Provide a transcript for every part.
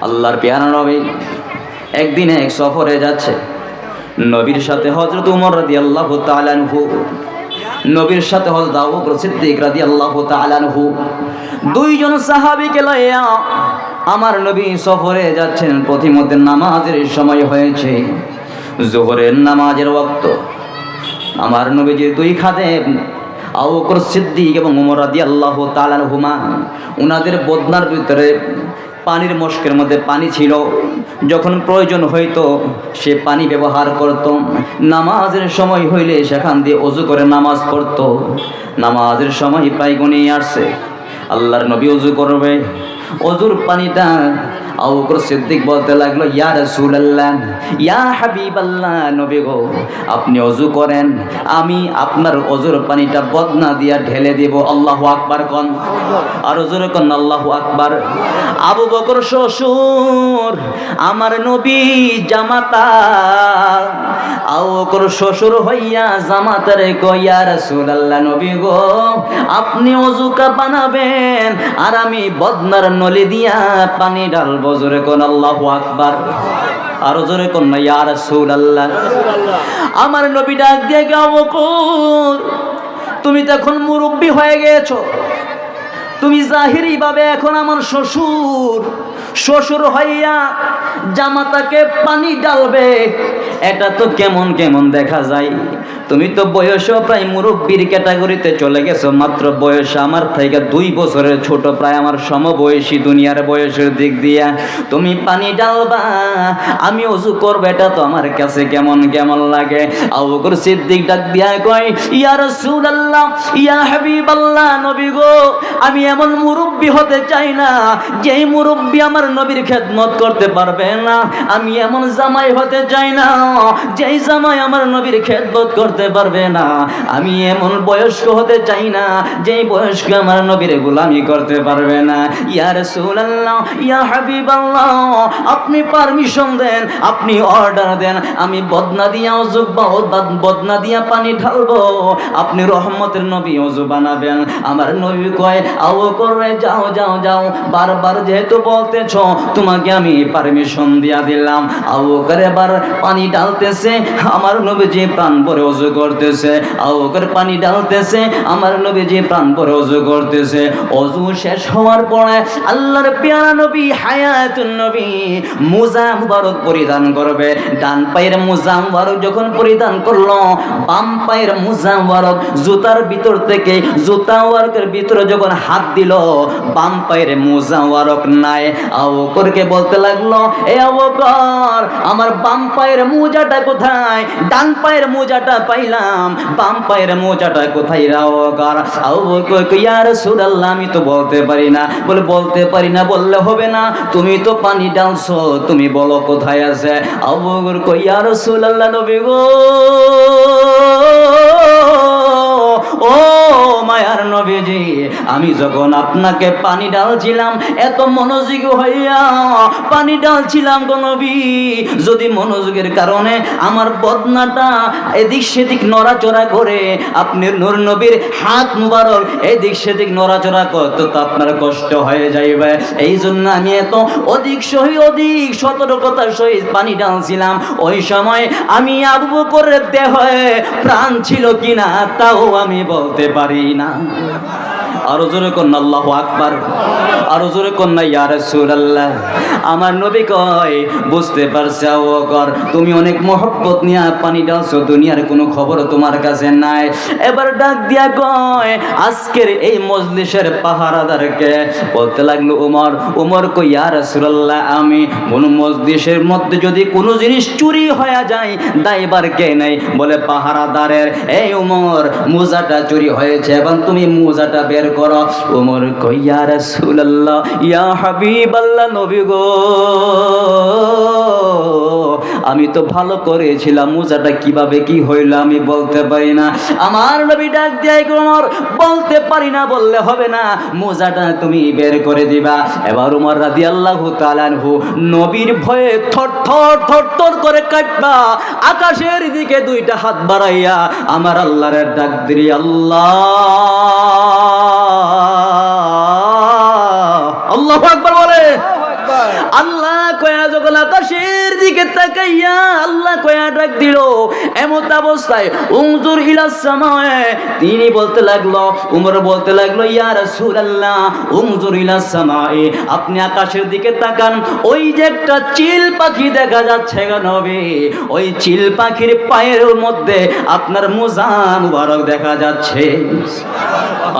আল্লাহর পেয়ারা নবী একদিন এক সফরে যাচ্ছে। নবীর সাথে হজরত উমর রাদি আল্লাহ তালানহু নবীর সাথে আবু বকর সিদ্দিক রাদি আল্লাহ তালানহু দুইজন সাহাবীকে লইয়া আমার নবী সফরে যাচ্ছেন। প্রতিমধ্যে নামাজের সময় হয়েছে। জোহরের নামাজের ওয়াক্ত। আমার নবীজির দুই খাদেম আবু বকর সিদ্দিক এবং উমর রাদি আল্লাহ তালানহুমা উনাদের বদনার ভিতরে পানির মস্কের মধ্যে পানি ছিল। যখন প্রয়োজন হইতো, সে পানি ব্যবহার করত। নামাজের সময় হইলে সেখান দিয়ে অজু করে নামাজ পড়ত। নামাজের সময় প্রায় গনিয়ে আসছে। আল্লাহর নবী অজু করবে। অজুর পানিটা আবু সিদ্দিক বলতে লাগল, ইয়া রাসূলুল্লাহ, ইয়া হাবিবাল্লাহ, নবী গো, আপনি অজু করেন, আমি আপনার অজুর পানিটা বদনা দিয়া ঢেলে দেব, আল্লাহু আকবার কন। আর অজুর কোন, আল্লাহু আকবার। আবু বকর শ্বশুর, আমার নবী জামাতা। আবু বকর শ্বশুর হইয়া জামাতারে কইয়া রাসূলুল্লাহ, নবী গো, আপনি অজুকা বানাবেন, আর আমি বদনার নলি দিয়া পানি ঢালবো। জোরে কোন আল্লাহু আকবার। আরও জোরে কোন না, ইয়া রাসূলুল্লাহ। আমার নবী ডাক দিয়ে গাবো তুমি তো এখন মুরব্বী হয়ে গেছো। তুমি জাহিরি ভাবে এখন আমার শ্বশুর। শ্বশুর হইয়া জামাতাকে পানি ডালবে এটা তো কেমন কেমন দেখা যায়। তুমি তো বয়সও প্রায় মুরব্বীর ক্যাটাগরিতে চলে গেছো, মাত্র বয়স আমার থেকে দুই বছরের ছোট, প্রায় আমার সমবয়সী দুনিয়ার বয়সের দিক দিয়া। তুমি পানি ডালবা আমি অজু করব, এটা তো আমার কাছে কেমন কেমন লাগে। আবুকর সিদ্দিক ডাক দিয়া কয়, ইয়া রাসূলুল্লাহ, ইয়া হাবিবাল্লাহ, নবী গো, আমি এমন মুরব্বী হতে চাই না, যেই মুরব্বী আমার নবীর খেদমত করতে পারবে না। আমি এমন জামাই হতে চাই না, যেই জামাই আমার নবীর খেদমত করতে পারবে না। আমি এমন বয়স্ক হতে চাই না, যেই বয়স্ক আমার নবীর গোলামি করতে পারবে না। ইয়া রাসূলুল্লাহ, ইয়া হাবিবাল্লাহ, আপনি পারমিশন দেন, আপনি অর্ডার দেন, আমি বদনা দিয়া অজুব বা বদনা দিয়া পানি ঢালবো। আপনি রহমতের নবী অজু বানাবেন। আমার নবী কয় আও করে, যাও যাও যাও। বারবার যেহেতু বলতেছ, তোমাকে আমি পারমিশন দিয়া দিলাম। আও করে বার পানি ডালতেছে আমার নবীজি প্রাণ ভরে অজু করতেছে। আও করে পানি ডালতেছে আমার নবীজি প্রাণ ভরে অজু করতেছে। অজু শেষ হওয়ার পরে আল্লাহর পেয়ারা নবী, হায়াতুন নবী, মুজা মুবারক পরিধান করবে। ডান পায়ের মুজা মুবারক যখন পরিধান করল, বাম পায়ের মুজা মুবারক জুতার ভিতর থেকে, জুতা ওয়ারকের ভিতরে যখন হাত দিল, বাম পায়ের মুজা মুবারক নাই। আবকরকে বলতে লাগল, এ আবকর, আমার বাম পায়ের মোজাটা কোথায়? ডান পায়ের মোজাটা পাইলাম, বাম পায়ের মোজাটা কোথায় রাওকর আবকর? ইয়া রাসূলুল্লাহ, আমি তো বলতে পারি না। বলে, বলতে পারি না, বললে হবে না। তুমি তো পানি ডালছো তুমি বলো কোথায় আছে? আবু বকর কই ইয়া রাসূলুল্লাহ, নবী গো ও মায়ার নবীজি, আমি যখন আপনাকে পানি ডালছিলাম এত মনোযোগী হইয়া পানি ডালছিলাম গো নবী। যদি মনোযোগের কারণে আমার বদনাটা এদিক সেদিক নড়াচড়া করে আপনি নূর নবীর হাত মুবারক এদিক সেদিক নড়াচড়া করতে তো আপনার কষ্ট হয়ে যাইবে। এই জন্য আমি এত অধিক সহি, অধিক সতর্কতার সহিত পানি ডালছিলাম ওই সময় আমি আবু করে দেহে প্রাণ ছিল কিনা, তাও আমি বলতে পারি না। আরও জোরে কন্যা আল্লাহ আকবার, আরও জোরে কন্যা ইয়া রাসূলুল্লাহ। আমার নবী কয়, বুঝতে পারছে ওগর তুমি অনেক মহব্বত নিয়ে পানি ডালছো দুনিয়ার কোনো খবর তোমার কাছে নাই। এবার ডাক দিয়া কয়, আজকের এই মজলিসের পাহারাদারকে বলতে লাগল, উমর উমর কই ইয়া রাসূলুল্লাহ, আমি কোন মজলিসের মধ্যে যদি কোনো জিনিস চুরি হয়ে যায় দায়বার কে নেই? বলে, পাহারাদারের, এই উমর, মোজাটা চুরি হয়েছে এবং তুমি মোজাটা বের করো উমর কই, ইয়া রাসূলুল্লাহ, ইয়া হাবিবাল্লাহ, নবী গো। আমি তো ভালো করেছিলাম, মোজাটা কীভাবে কি হইল আমি বলতে পারি না। আমার নবী ডাক দিয়ে উমর, বলতে পারি না, বললে হবে না। মোজাটা তুমি বের করে দিবা। এবার উমর রাদিয়াল্লাহু তাআলাহু নবীর ভয়ে থর থর থর থর করে কাটবা আকাশের দিকে দুইটা হাত বাড়াইয়া আমার আল্লাহর ডাক দিই আল্লাহ! আল্লাহু একবার বলে। আল্লাহ কয়া যখন আকাশের দিকে তাকাইয়া আল্লাহ কয়া ডাক দিল, এমত অবস্থায় উংজুর ইলাস সামায়ে। তিনি বলতে লাগল, উমর বলতে লাগল, ইয়া রাসূলুল্লাহ উংজুর ইলাস সামায়ে, আপনি আকাশের দিকে তাকান, ওই যে একটা চিল পাখি দেখা যাচ্ছে গো নবী। ওই চিল পাখির পায়ের মধ্যে আপনার মোজা মুবারক দেখা যাচ্ছে।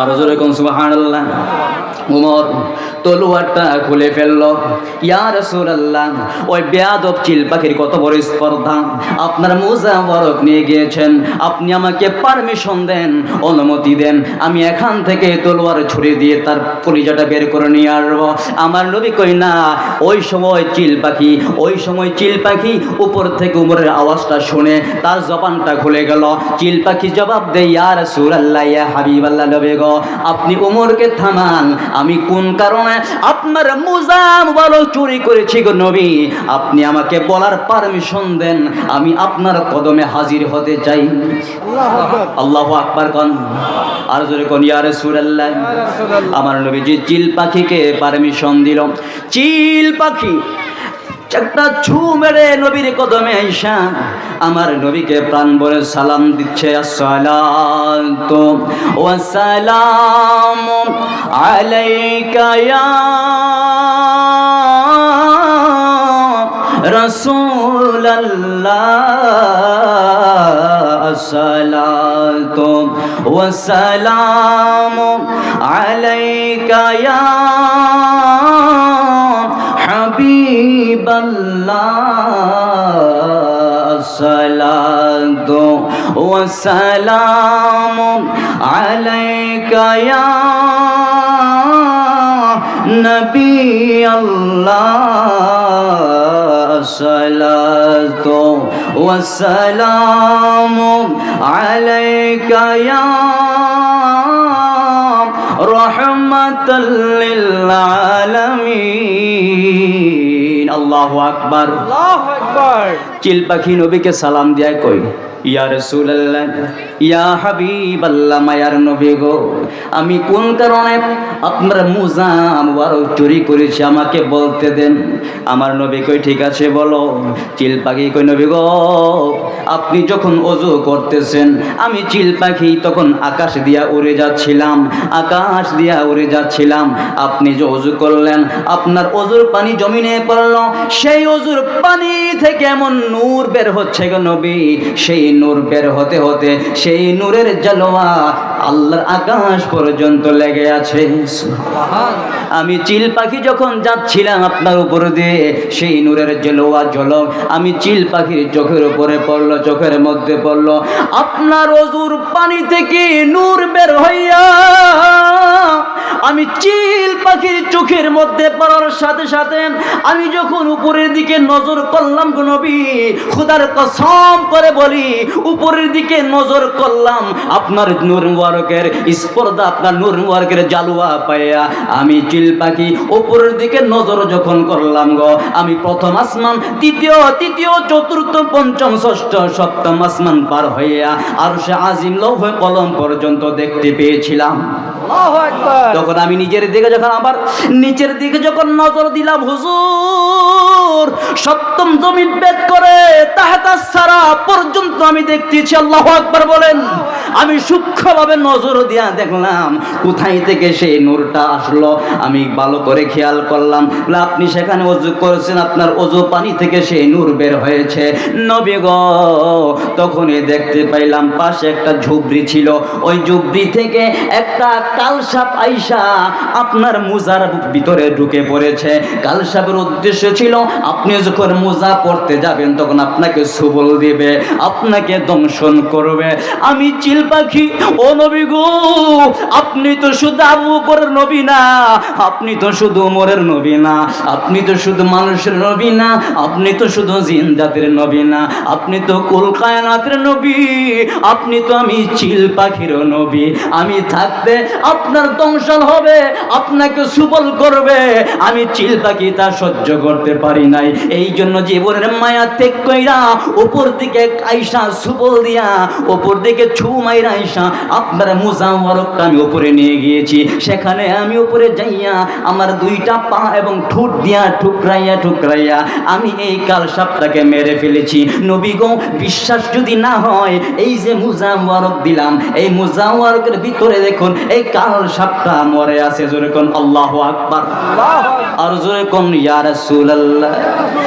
আর জোরে কোন সুবহানাল্লাহ। উমর তলোয়ারটা খুলে ফেলল। ওই বেয়াদব চিল পাখির কত বড় স্পর্ধা। আপনার মোজা বরক নিয়ে গিয়েছেন, আপনি আমাকে পারমিশন দেন, অনুমতি দেন, আমি এখান থেকে তলোয়ার ছুড়ে দিয়ে তার কলিজাটা বের করে নিয়ে আসব। আমার নবী কই না, ওই সময় চিল পাখি ওই সময় চিল পাখি উপর থেকে উমরের আওয়াজটা শুনে তার জবানটা খুলে গেল। চিল পাখি জবাব দেয়, ইয়া রাসূলুল্লাহ, ইয়া হাবিবাল্লাহ নবী গো, আপনি উমরকে থামান, আমি কোন কারণে আপনার মোজা মুবারক চুরি করেছি গো নবী। আপনি আমাকে বলার পারমিশন দেন আমি আপনার কদমে হাজির হতে চাই। আল্লাহ আকবার। কন। আর জোরে কোন ইয়া রাসূলুল্লাহ। আমার নবীজি চিল পাখিকে পারমিশন দিল। চিল পাখি একটা ছু মেরে নবীর কদমে আইসা আমার নবীকে প্রাণ বলে সালাম দিচ্ছে, আসসালাতু ওয়া সালাম আলাইকা ইয়া হাবিবাল্লাহ সালাতু ওয়া সালামু আলাইকা ইয়া নবী আল্লাহ সালাতু ওয়া সালামু আলাইকা ইয়া رحمة للعالمين. আল্লাহু আকবার। চিল পাখি নবীকে সালাম দিয়া কই? ইয়া রাসূলুল্লাহ ইয়া হাবিবাল্লাহ মায়ার নবী গো আমি কোন কারণে আপনার মুজা মুবারক চুরি করেছি আমাকে বলতে দেন? আমার নবী কই ঠিক আছে বলো। চিল পাখি কই নবী গো আপনি যখন অজু করতেছেন আমি চিল পাখি তখন আকাশ দিয়া উড়ে যাচ্ছিলাম আকাশ দিয়া উড়ে যাচ্ছিলাম। আপনি যে অজু করলেন আপনার অজুর পানি জমিনে পড়ল সেই অজুর পানি থেকে এমন নূর বের হচ্ছে গো নবী। সেই নূর বের হতে হতে সেই নূরের জালোয়া আল্লাহর আকাশ পর্যন্ত লেগে আছে। আমি চিল পাখি যখন যাচ্ছিলাম আপনার উপর দিয়ে সেই নূরের জলোয়া ঝলক আমি চিল পাখির চোখের উপরে পড়ল চোখের মধ্যে পড়ল। আপনার অজুর পানি থেকে নূর বের হইয়া আমি চিল পাখির চোখের মধ্যে পড়ার সাথে সাথে আমি যখন উপরের দিকে নজর করলাম গো নবী খুদার কসম করে বলি উপরের দিকে নজর করলাম আপনার নূর মুবারকের স্পর্ধা আপনার নূর মুবারকের জালুয়া পাইয়া আমি চিল পাখি উপরের দিকে নজর যখন করলাম গো আমি প্রথম আসমান তৃতীয় তৃতীয় চতুর্থ পঞ্চম ষষ্ঠ সপ্তম আসমান পার হইয়া আর সে আজিম লৌহ কলম পর্যন্ত দেখতে পেয়েছিলাম। তখন আমি নিজের দিকে যখন আবার নিচের দিকে যখন নজর দিলাম হুজুর সপ্তম জমিন বেদ করে তাহাতা সারা পর্যন্ত আমি দেখতেছি, আল্লাহ আকবার বলেন। আমি সূক্ষ্মভাবে নজর দিয়া দেখলাম, কোথায় থেকে সেই নূরটা আসলো, আমি ভালো করে খেয়াল করলাম আপনি সেখানে অজু করেছেন, আপনার অজু পানি থেকে সেই নূর বের হয়েছে। নবী গো, তখনই দেখতে পাইলাম, পাশে একটা ঝুবড়ি ছিল। ওই ঝুবড়ি থেকে একটা কালসাপ আইসা আপনার মুজার ভিতরে ঢুকে পড়েছে। কালসাপের উদ্দেশ্য ছিল আপনি যখন মুজা পড়তে যাবেন, তখন আপনাকে সুবল দিবে, আপনাকে দংশন করবে। আমি চিল পাখি, ও নবী গো, আপনি তো শুধু আবু বকরের নবী না, আপনি তো শুধু ওমরের নবী না, আপনি তো শুধু মানুষের নবী না, আপনি তো শুধু জিন জাতির নবী না, আপনি তো কুল কায়নাতের নবী, আপনি তো আমি চিল পাখিরও নবী। আমি থাকতে আপনার দংশন হবে, আপনাকে সুবল করবে, আমি চিল পাখি তা সহ্য করতে পারি নাই। এই জন্য জীবনের মায়া ত্যাগ কইরা উপর দিকে আইসা সুবল দিয়া উপর দিকে ছু মাইরা আইসা আপনি আপনার মুজাওয়ারকটা আমি উপরে নিয়ে গিয়েছি। সেখানে আমি উপরে যাইয়া আমার দুইটা পা এবং ঠোঁট দিয়া ঠুকরাইয়া ঠুকরাইয়া আমি এই কাল সাপটাকে মেরে ফেলেছি। নবী গো বিশ্বাস যদি না হয় এই যে মুজাওয়ারক দিলাম এই মুজাওয়ারকের ভিতরে দেখুন এই কাল সাপটা মরে আছে। জোরে কোন আল্লাহ আকবার। আর জোরে কোন ইয়া রাসূলুল্লাহ।